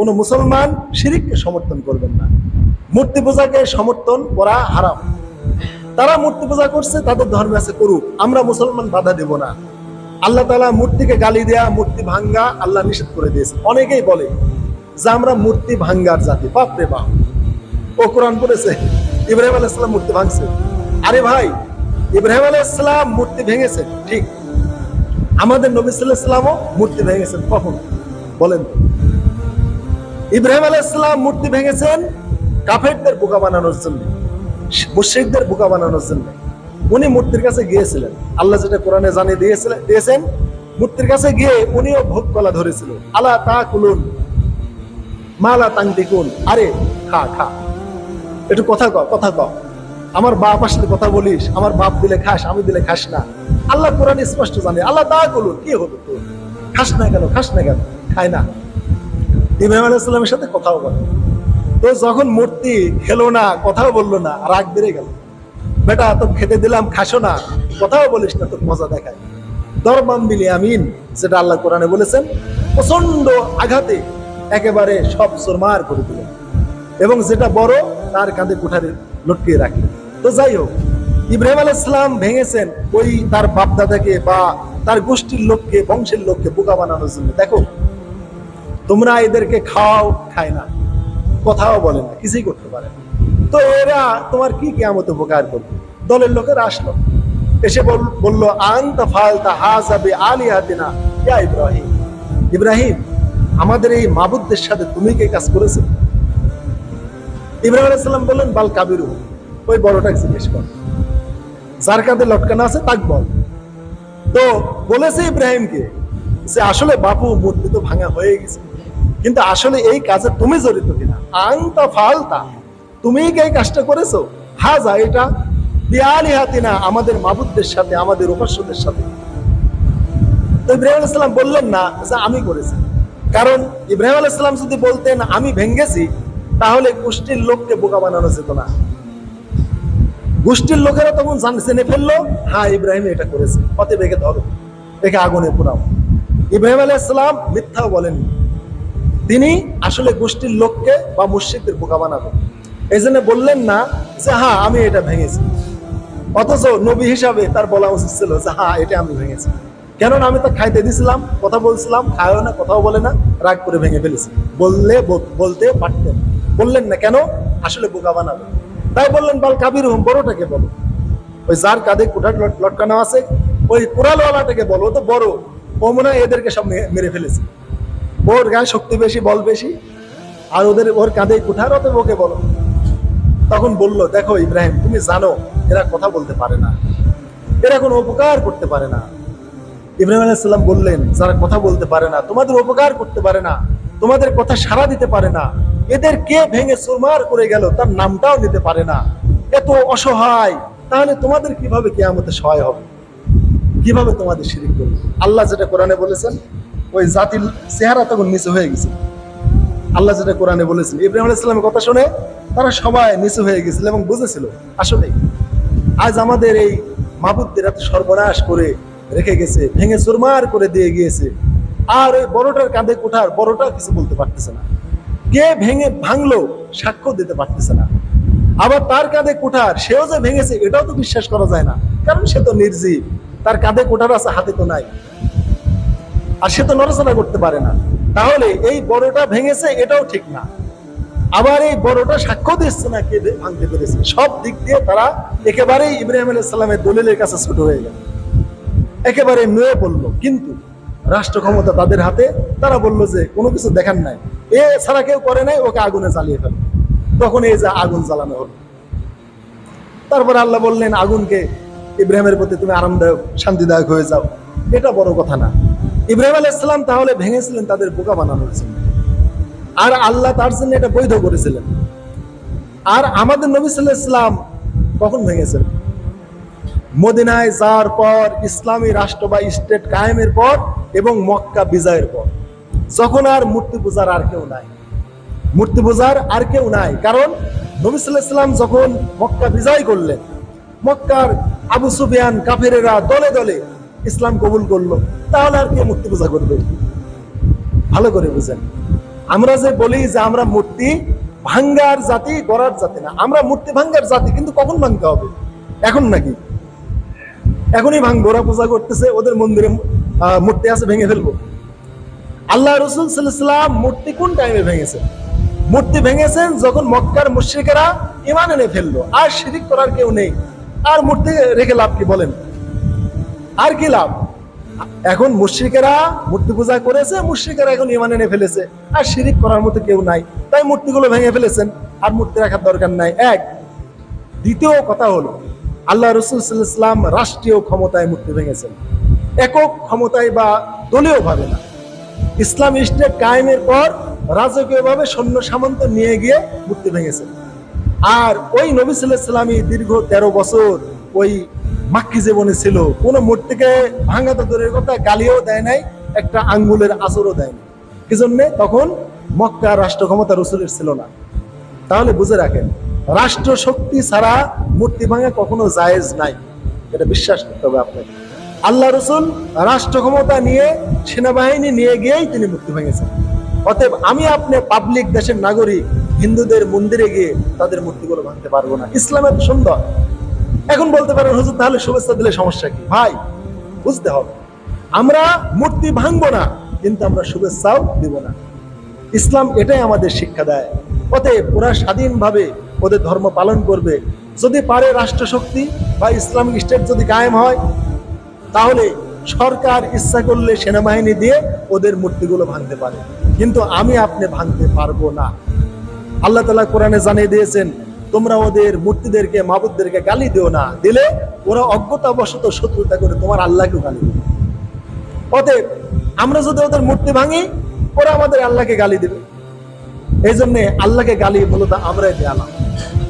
কোনো মুসলমান শিরিককে সমর্থন করবেন না। মূর্তি পূজাকে সমর্থন করা হারাম। তারা মূর্তি পূজা করছে, তাদের ধর্মে আছে করুক। আমরা মুসলমান বাধা দেব না। আল্লাহ তালা মূর্তিকে গালি দেয়া, মূর্তি ভাঙ্গা আল্লাহ নিষেধ করে দিয়েছে। অনেকেই বলে যে আমরা মূর্তি ভাঙ্গার জাতি। বাপ রে বাপ। ও কোরআন পড়েছে, ইব্রাহিম আলাইসালাম মূর্তি ভাঙছে। আরে ভাই, ইব্রাহিম আলাইসালাম মূর্তি ভেঙেছে, ঠিক। আমাদের নবী সাল্লাহ সাল্লামও মূর্তি ভেঙেছেন কখন? বলেন ইব্রাহিম আলাইসালাম মূর্তি ভেঙেছেন, কাফেরদের বোকা বানানোর জন্য, মুশ্রিকদের বোকা বানানোর জন্য। উনি মূর্তির কাছে গিয়েছিলেন। আল্লাহ যেটা কোরআনে জানিয়ে দিয়েছিলেন দিয়েছেন, মূর্তির কাছে গিয়ে উনিও ভোগ কলা ধরেছিল। আল্লাহ তা কুলুন মালা তাং দেখুন আরে, খা খা। একটু কথা ক কথা ক আমার বাপ আসলে কথা বলিস, আমার বাপ দিলে খাস, আমি দিলে খাস না। আল্লাহ কোরআন স্পষ্ট জানে আল্লাহ তা করুন কি হতো তোর? খাস না কেন, খাস না কেন? খায় না। ইব্রাহিম আলাইসাল্লামের সাথে কথাও বলে। তো যখন মূর্তি খেলো না, কথাও বলল না, রাগ বেড়ে গেল। বেটা তো খেতে দিলাম, খাসো না, কথাও বলিস না তোর মজা দেখায়। দরবাম বিলি আমিন, যেটা আল্লাহ কোরআনে বলেছেন প্রচণ্ড আঘাতে একেবারে সব সোরমার করে দিলেন। এবং যেটা বড়, তার কাঁধে কুঠারে লটকিয়ে রাখলেন। তো যাই হোক, ইব্রাহিম আলাইসালাম ভেঙেছেন ওই তার বাপদাদাকে বা তার গোষ্ঠীর লোককে, বংশের লোককে বোকা বানানোর জন্য। দেখো তোমরা এদেরকে খাও, খায় না। কথাও বলে না, কিছুই করতে পারে তো এরা তোমার কি কেমত উপকার করবে? দলের লোকেরা আসলো। এসে বলল, আন্তা ফালতা হাজাবে আলী হাতিনা ইয়া ইব্রাহিম। ইব্রাহিম, আমাদের এই মাবুদদের সাথে তুমি কি কাজ করেছ? ইব্রাহিম আলাইসাল্লাম বললেন, বাল কাবিরু, ওই বড়টাকে জিজ্ঞেস কর। যার কাঁধে লটকানো আছে, তাক বল। তো বলেছে ইব্রাহিমকে যে, আসলে বাপু মূর্তি তো ভাঙা হয়ে গেছে। কিন্তু আসলে এই কাজে তুমি জড়িত কিনা? আংতা ফালতা। তুমি কি এই কাজটা করেছ? হাজা, এটা বিয়ালি হাতিনা আমাদের মাবুদদের সাথে, আমাদের উপাস্যদের সাথে। তো ইব্রাহিম আলাইসাল্লাম বললেন না, যে আমি করেছি। কারণ ইব্রাহিম আলাইসাল্লাম যদি বলতেন, আমি ভেঙ্গেছি, তাহলে গোষ্ঠীর লোককে বোকা বানানো যেত না। গোষ্ঠীর লোকেরা তখন জান- ফেলল হ্যাঁ ইব্রাহিম এটা করেছে। অতএব একে ধরো, একে আগুনে পোড়াও। ইব্রাহিম আলাইসাল্লাম মিথ্যাও বলেননি। তিনি আসলে গোষ্ঠীর লোককে বা মুর্শিদদের বোকা বানাবেন এই জন্য বললেন না যে হ্যাঁ আমি এটা ভেঙেছি। অথচ নবী হিসাবে তার বলা উচিত ছিল যে হ্যাঁ এটা আমি ভেঙেছি। কেননা আমি তো খাইতে দিছিলাম, কথা বলছিলাম, খায়ও না, কথাও বলে না, রাগ করে ভেঙে ফেলেছি। বললে বলতে পারতেন। বললেন না, কেন? আসলে বোকা বানাবে। তাই বললেন, বাল কাবির হুম, বড়টাকে বলো। ওই যার কাঁধে কুঠার লট- লটকানো আছে, ওই কোরালওয়ালাটাকে বলো তো বড়। ও মনে এদেরকে সব মেরে ফেলেছে। ওর গায়ে শক্তি বেশি, বল বেশি, আর ওদের ওর কাঁধে কুঠার অত ওকে বলো। তখন বলল, দেখো ইব্রাহিম, তুমি জানো, এরা কথা বলতে পারে না। এরা কোনো উপকার করতে পারে না। ইব্রাহিম আলাইসাল্লাম বললেন, যারা কথা বলতে পারে না, তোমাদের উপকার করতে পারে না, তোমাদের কথা সাড়া দিতে পারে না। এদের কে ভেঙে সুরমার করে গেল, তার নামটাও নিতে পারে না। এত অসহায়, তাহলে তোমাদের কীভাবে কেয়ামতে সহায় হবে? কীভাবে তোমাদের শিরিক করবে? আল্লাহ যেটা কোরআনে বলেছেন ওই জাতির চেহারা তখন নিচে হয়ে গেছে। আল্লাহ যেটা কোরআনে বলেছেন, ইব্রাহিম আলাইসাল্লামের কথা শুনে তারা সবাই নিচু হয়ে গেছিল এবং বুঝেছিল, আসলে আজ আমাদের এই মাবুদদের এত সর্বনাশ করে রেখে গেছে, ভেঙে চুরমার করে দিয়ে গিয়েছে। আর ওই বড়টার কাঁধে কোঠার, বড়টা কিছু বলতে পারতেছে না। কে ভেঙে ভাঙলো সাক্ষ্য দিতে পারতেছে না। আবার তার কাঁধে কোঠার, সেও যে ভেঙেছে, এটাও তো বিশ্বাস করা যায় না। কারণ সে তো নির্জীব, তার কাঁধে কোঠার আছে, হাতে তো নাই। আর সে তো নড়াচড়া করতে পারে না। তাহলে এই বড়টা ভেঙেছে, এটাও ঠিক না। আবার এই বড়টা সাক্ষ্য দিচ্ছে না কে ভাঙতে পেরেছে। সব দিক দিয়ে তারা একেবারেই ইব্রাহিম আলাইসাল্লামের দলিলের কাছে ছোট হয়ে গেল। একেবারে নুয়ে পড়ল। কিন্তু রাষ্ট্র ক্ষমতা তাদের হাতে, তারা বলল যে, কোনো কিছু দেখার নাই। এ ছাড়া কেউ করে নাই, ওকে আগুনে জ্বালিয়ে ফেল। তখন এই যে আগুন জ্বালানো হলো। তারপরে আল্লাহ বললেন, আগুনকে ইব্রাহিমের প্রতি তুমি আরামদায়ক, শান্তিদায়ক হয়ে যাও। এটা বড় কথা না। ইব্রাহিম আলাইসাল্লাম তাহলে ভেঙেছিলেন, তাদের বোকা বানানোর জন্য। আর আল্লাহ তার জন্য এটা বৈধ করেছিলেন। আর আমাদের নবী সাল্লাহ ইসলাম কখন ভেঙেছেন? মদিনায় যাওয়ার পর, ইসলামী রাষ্ট্র বা স্টেট কায়েমের পর এবং মক্কা বিজয়ের পর। যখন আর মূর্তি পূজার আর কেউ নাই। মূর্তি পূজার আর কেউ নাই। কারণ নবী সাল্লাহ ইসলাম যখন মক্কা বিজয় করলেন, মক্কার আবু সুফিয়ান কাফেরেরা দলে দলে ইসলাম কবুল করল, তাহলে আর কে মূর্তি পূজা করবে? ভালো করে বুঝেন। আমরা যে বলি যে আমরা মূর্তি ভাঙ্গার জাতি, গড়ার জাতি না। আমরা মূর্তি ভাঙ্গার জাতি, কিন্তু কখন ভাঙতে হবে? এখন নাকি? এখনই ভাঙবো, ওরা পূজা করতেছে, ওদের মন্দিরে মূর্তি আছে, ভেঙে ফেলব। আল্লাহ রসুল সাল্লাম মূর্তি কোন টাইমে ভেঙেছেন? মূর্তি ভেঙেছেন যখন মক্কার মুশ্রিকেরা ইমান এনে ফেলল, আর শিরিক করার কেউ নেই। আর মূর্তি রেখে লাভ কি বলেন? আর কি লাভ? এখন মুশ্রিকেরা মূর্তি পূজা করেছে, মুশ্রিকেরা এখন ইমান এনে ফেলেছে। আর শিরিক করার মতো কেউ নাই। তাই মূর্তিগুলো ভেঙে ফেলেছেন, আর মূর্তি রাখার দরকার নাই। এক, দ্বিতীয় কথা হলো, আল্লাহ রসুল ইসলাম রাষ্ট্রীয় ক্ষমতায় মূর্তি ভেঙেছেন। একক ক্ষমতায় বা দলীয় ভাবে না। ইসলাম স্টেট কায়েমের পর রাজকীয়ভাবে সৈন্য সামন্ত নিয়ে গিয়ে মূর্তি ভেঙেছেন। আর ওই নবী সাল্লামই দীর্ঘ তেরো বছর ওই মাক্কি জীবনে ছিল। কোন মূর্তিকে ভাঙা তো দূরের কথা, গালিও দেয় নাই, একটা আঙ্গুলের আচরও দেয়নি কি জন্যে? তখন মক্কা রাষ্ট্র ক্ষমতা রসুলের ছিল না। তাহলে বুঝে রাখেন রাষ্ট্র শক্তি ছাড়া মূর্তি ভাঙা কখনো জায়েজ নাই। এটা বিশ্বাস করতে হবে আপনাকে। আল্লাহ রসুল রাষ্ট্র ক্ষমতা নিয়ে, সেনাবাহিনী নিয়ে গিয়েই তিনি মূর্তি ভেঙেছেন। অতএব আমি আপনি পাবলিক দেশের নাগরিক, হিন্দুদের মন্দিরে গিয়ে তাদের মূর্তিগুলো ভাঙতে পারব না। ইসলামের সুন্দর। এখন বলতে পারেন, হুজুর, তাহলে শুভেচ্ছা দিলে সমস্যা কি? ভাই, বুঝতে হবে। আমরা মূর্তি ভাঙবো না, কিন্তু আমরা শুভেচ্ছাও দিব না। ইসলাম এটাই আমাদের শিক্ষা দেয়। অতএব ওরা স্বাধীনভাবে ওদের ধর্ম পালন করবে। যদি পারে রাষ্ট্রশক্তি বা ইসলামিক স্টেট যদি কায়েম হয়, তাহলে সরকার ইচ্ছা করলে সেনাবাহিনী দিয়ে ওদের মূর্তিগুলো ভাঙতে পারে। কিন্তু আমি আপনি ভাঙতে পারব না। আল্লাহ তালা কোরআনে জানিয়ে দিয়েছেন তোমরা ওদের মূর্তিদেরকে, মাবুদদেরকে গালি দিও না। দিলে ওরা অজ্ঞতাবশত শত্রুতা করে তোমার আল্লাহকেও গালি দেবে। অতএব আমরা যদি ওদের মূর্তি ভাঙি, ওরা আমাদের আল্লাহকে গালি দেবে। এই জন্যে আল্লাহকে গালি মূলত আমরাই দেয়ালাম।